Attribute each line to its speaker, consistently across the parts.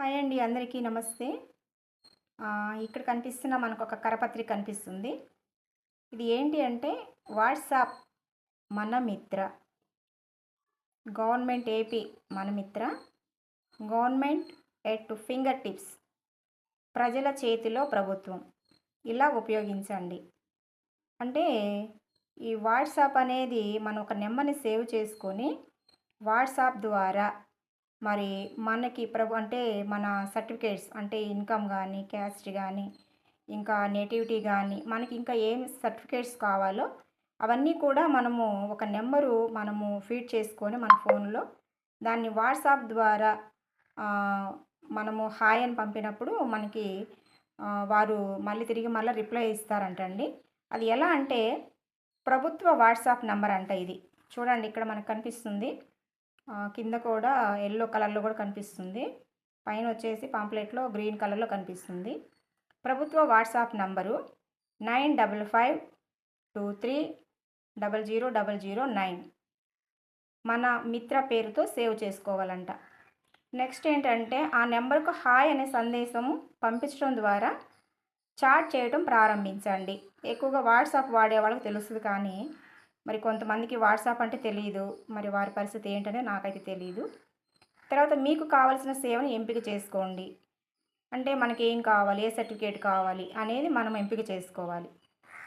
Speaker 1: Hi అండి అందరికీ నమస్తే. ఇక్కడ కనిపిస్తున్న మనకు ఒక కరపత్రిక కనిపిస్తుంది. ఇది ఏంటి అంటే వాట్సాప్ మన Mitra. Government AP Mana Mitra. Government at finger tips. ప్రజల చేతిలో ప్రభుత్వం. ఇలా ఉపయోగించండి. అంటే ఈ వాట్సాప్ అనేది మనం ఒక నెంబర్ని సేవ్ చేసుకొని వాట్సాప్ ద్వారా మరి మనకి ప్రభు అంటే మన సర్టిఫికేట్స్ అంటే ఇన్కమ్ కానీ క్యాస్ట్ కానీ ఇంకా నేటివిటీ కానీ మనకి ఇంకా ఏం సర్టిఫికేట్స్ కావాలో అవన్నీ కూడా మనము ఒక నెంబరు మనము ఫీడ్ చేసుకొని మన ఫోన్లో దాన్ని వాట్సాప్ ద్వారా మనము హాయ్ అని పంపినప్పుడు మనకి వారు మళ్ళీ తిరిగి మళ్ళీ రిప్లై ఇస్తారంటండి. అది ఎలా అంటే ప్రభుత్వ వాట్సాప్ నెంబర్ అంట ఇది. చూడండి ఇక్కడ మనకు కనిపిస్తుంది. కింద కూడా ఎల్లో కలర్లో కూడా కనిపిస్తుంది. పైన వచ్చేసి పాంప్లెట్లో గ్రీన్ కలర్లో కనిపిస్తుంది. ప్రభుత్వ WhatsApp number nine double five two three double zero double zero nine. Mana Mitra పేరుతో సేవ్ చేసుకోవాలంట. నెక్స్ట్ ఏంటంటే ఆ నెంబర్కు హాయ్ అనే సందేశము పంపించడం ద్వారా చాట్ చేయడం ప్రారంభించండి. ఎక్కువగా వాట్సాప్ వాడే వాళ్ళకి తెలుస్తుంది కానీ మరి కొంతమందికి వాట్సాప్ అంటే తెలియదు మరి వారి పరిస్థితి ఏంటనే నాకైతే తెలియదు తర్వాత మీకు కావాల్సిన సేవను ఎంపిక చేసుకోండి. అంటే మనకి ఏం కావాలి? ఏ సర్టిఫికేట్ కావాలి? అనేది మనం ఎంపిక చేసుకోవాలి.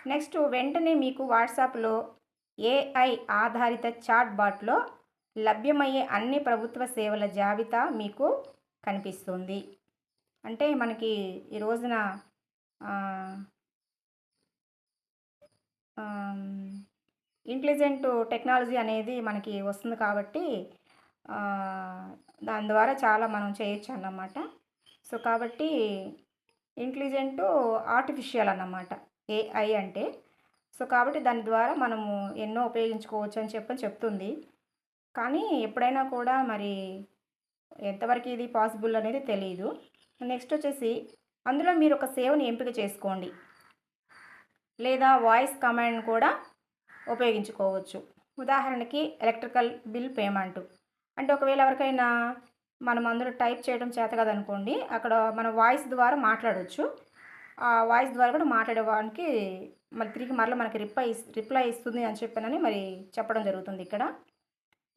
Speaker 1: నెక్స్ట్ వెంటనే మీకు వాట్సాప్లో ఏఐ ఆధారిత చాట్ బాట్లో లభ్యమయ్యే అన్ని ప్రభుత్వ సేవల జాబితా మీకు కనిపిస్తుంది. అంటే మనకి ఈ రోజున ఇంటెలిజెంట్ టెక్నాలజీ అనేది మనకి వస్తుంది కాబట్టి దాని ద్వారా చాలా మనం చేయొచ్చు అన్నమాట. సో కాబట్టి ఇంటెలిజెంట్ ఆర్టిఫిషియల్ అన్నమాట ఏఐ అంటే. సో కాబట్టి దాని ద్వారా మనము ఎన్నో ఉపయోగించుకోవచ్చు అని చెప్పని చెప్తుంది. కానీ ఎప్పుడైనా కూడా మరి ఎంతవరకు ఇది పాసిబుల్ అనేది తెలియదు నెక్స్ట్ వచ్చేసి అందులో మీరు ఒక సేవని ఎంపిక చేసుకోండి. లేదా వాయిస్ కమాండ్ కూడా ఉపయోగించుకోవచ్చు. ఉదాహరణకి ఎలక్ట్రికల్ బిల్ పేమెంట్. అంటే ఒకవేళ ఎవరికైనా మనం అందరూ టైప్ చేయడం చేత కదనుకోండి అక్కడ మన వాయిస్ ద్వారా మాట్లాడవచ్చు ఆ వాయిస్ ద్వారా కూడా మాట్లాడేవానికి మరి తిరిగి మరలా మనకి రిప్లై రిప్లై ఇస్తుంది అని చెప్పానని మరి చెప్పడం జరుగుతుంది ఇక్కడ.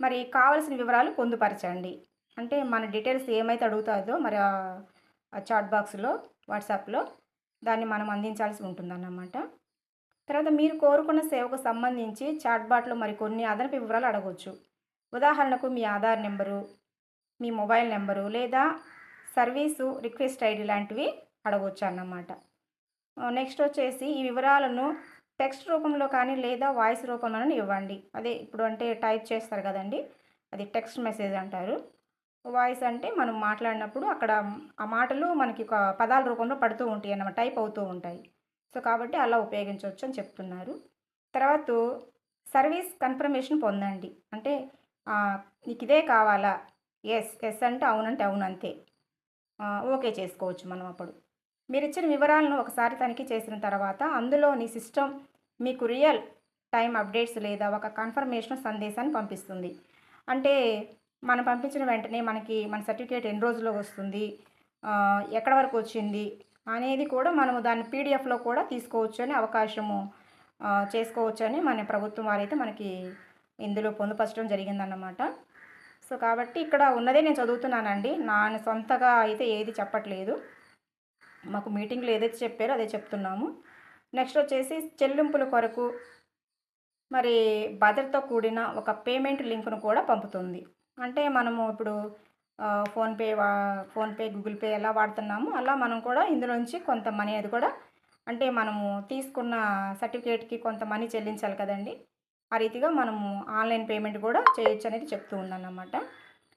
Speaker 1: మరి కావలసిన వివరాలు పొందుపరచండి. అంటే మన డీటెయిల్స్ ఏమైతే అడుగుతుందో మరి ఆ చాట్ బాక్స్లో వాట్సాప్లో దాన్ని మనం అందించాల్సి ఉంటుందన్నమాట. తర్వాత మీరు కోరుకున్న సేవకు సంబంధించి చాట్బాట్లు మరికొన్ని మరి కొన్ని అదనపు వివరాలు అడగవచ్చు ఉదాహరణకు మీ ఆధార్ నెంబరు మీ మొబైల్ నెంబరు లేదా సర్వీసు రిక్వెస్ట్ ఐడి లాంటివి అడగవచ్చు అన్నమాట. నెక్స్ట్ వచ్చేసి ఈ వివరాలను టెక్స్ట్ రూపంలో కానీ లేదా వాయిస్ రూపంలోనూ ఇవ్వండి. అదే ఇప్పుడు అంటే టైప్ చేస్తారు కదండి అది టెక్స్ట్ మెసేజ్ అంటారు. వాయిస్ అంటే మనం మాట్లాడినప్పుడు అక్కడ ఆ మాటలు మనకి ఒక పదాల రూపంలో పడుతూ ఉంటాయి అన్నమాట టైప్ అవుతూ ఉంటాయి. సో కాబట్టి అలా ఉపయోగించవచ్చు అని చెప్తున్నారు. తర్వాత సర్వీస్ కన్ఫర్మేషన్ పొందండి. అంటే నీకు ఇదే కావాలా? ఎస్ ఎస్ అంటే అవునంటే అవునంతే ఓకే చేసుకోవచ్చు మనం అప్పుడు. మీరు ఇచ్చిన వివరాలను ఒకసారి తనిఖీ చేసిన తర్వాత అందులోని సిస్టమ్ మీకు రియల్ టైం అప్డేట్స్ లేదా ఒక కన్ఫర్మేషన్ సందేశాన్ని పంపిస్తుంది. అంటే మనం పంపించిన వెంటనే మనకి మన సర్టిఫికేట్ ఎన్ని రోజుల్లో వస్తుంది? ఎక్కడ వరకు వచ్చింది? అనేది కూడా మనము దాన్ని పీడిఎఫ్లో కూడా తీసుకోవచ్చు అని అవకాశము చేసుకోవచ్చని చేసుకోవచ్చు అని మన ప్రభుత్వం వారైతే మనకి ఇందులో పొందుపరచడం జరిగిందన్నమాట. సో కాబట్టి ఇక్కడ ఉన్నదే నేను చదువుతున్నానండి. నా సొంతగా అయితే ఏది చెప్పట్లేదు. మాకు మీటింగ్లో ఏదైతే చెప్పారో అదే చెప్తున్నాము. నెక్స్ట్ వచ్చేసి చెల్లింపుల కొరకు మరి భద్రతో కూడిన ఒక పేమెంట్ లింక్ను కూడా పంపుతుంది. అంటే మనము ఇప్పుడు ఫోన్పే వా ఫోన్పే గూగుల్ పే ఎలా వాడుతున్నామో. అలా మనం కూడా ఇందులోంచి కొంత మనీ అది కూడా అంటే మనము తీసుకున్న సర్టిఫికేట్కి కొంత మనీ చెల్లించాలి కదండి. ఆ రీతిగా మనము ఆన్లైన్ పేమెంట్ కూడా చేయొచ్చు అనేది చెప్తూ ఉందన్నమాట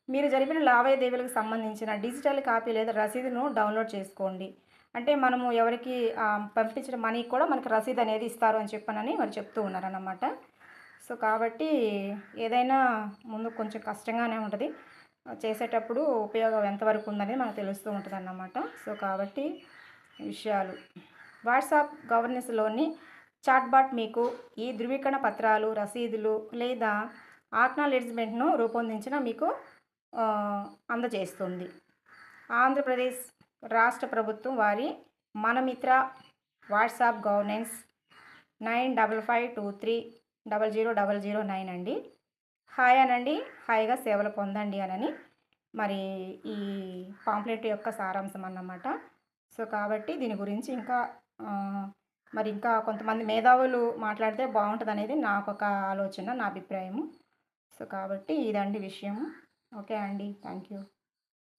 Speaker 1: మీరు జరిపిన లావాదేవీలకు సంబంధించిన డిజిటల్ కాపీ లేదా రసీదును డౌన్లోడ్ చేసుకోండి. అంటే మనము ఎవరికి పంపించిన మనీ కూడా మనకి రసీదు అనేది ఇస్తారు అని చెప్పనని వారు చెప్తూ ఉన్నారన్నమాట. సో కాబట్టి ఏదైనా ముందు కొంచెం కష్టంగానే ఉంటుంది. చేసేటప్పుడు ఉపయోగం ఎంతవరకు ఉందనేది మనకు తెలుస్తూ ఉంటుంది అన్నమాట సో కాబట్టి విషయాలు. వాట్సాప్ గవర్నెన్స్లోని చాట్బాట్ మీకు ఈ ధృవీకరణ పత్రాలు రసీదులు లేదా ఆక్నాలెడ్జ్మెంట్ను రూపొందించిన మీకు అందజేస్తుంది. ఆంధ్రప్రదేశ్ రాష్ట్ర ప్రభుత్వం వారి Mana Mitra WhatsApp governance nine double five two three double zero double zero nine అండి. హాయ్ అనండి. హాయిగా సేవలు పొందండి అనని. మరి ఈ పాంప్లెట్ యొక్క సారాంశం అన్నమాట. సో కాబట్టి దీని గురించి ఇంకా మరి ఇంకా కొంతమంది మేధావులు మాట్లాడితే బాగుంటుంది అనేది నాకు ఒక ఆలోచన నా అభిప్రాయము. సో కాబట్టి ఇదండి విషయము. ఓకే అండి. Thank you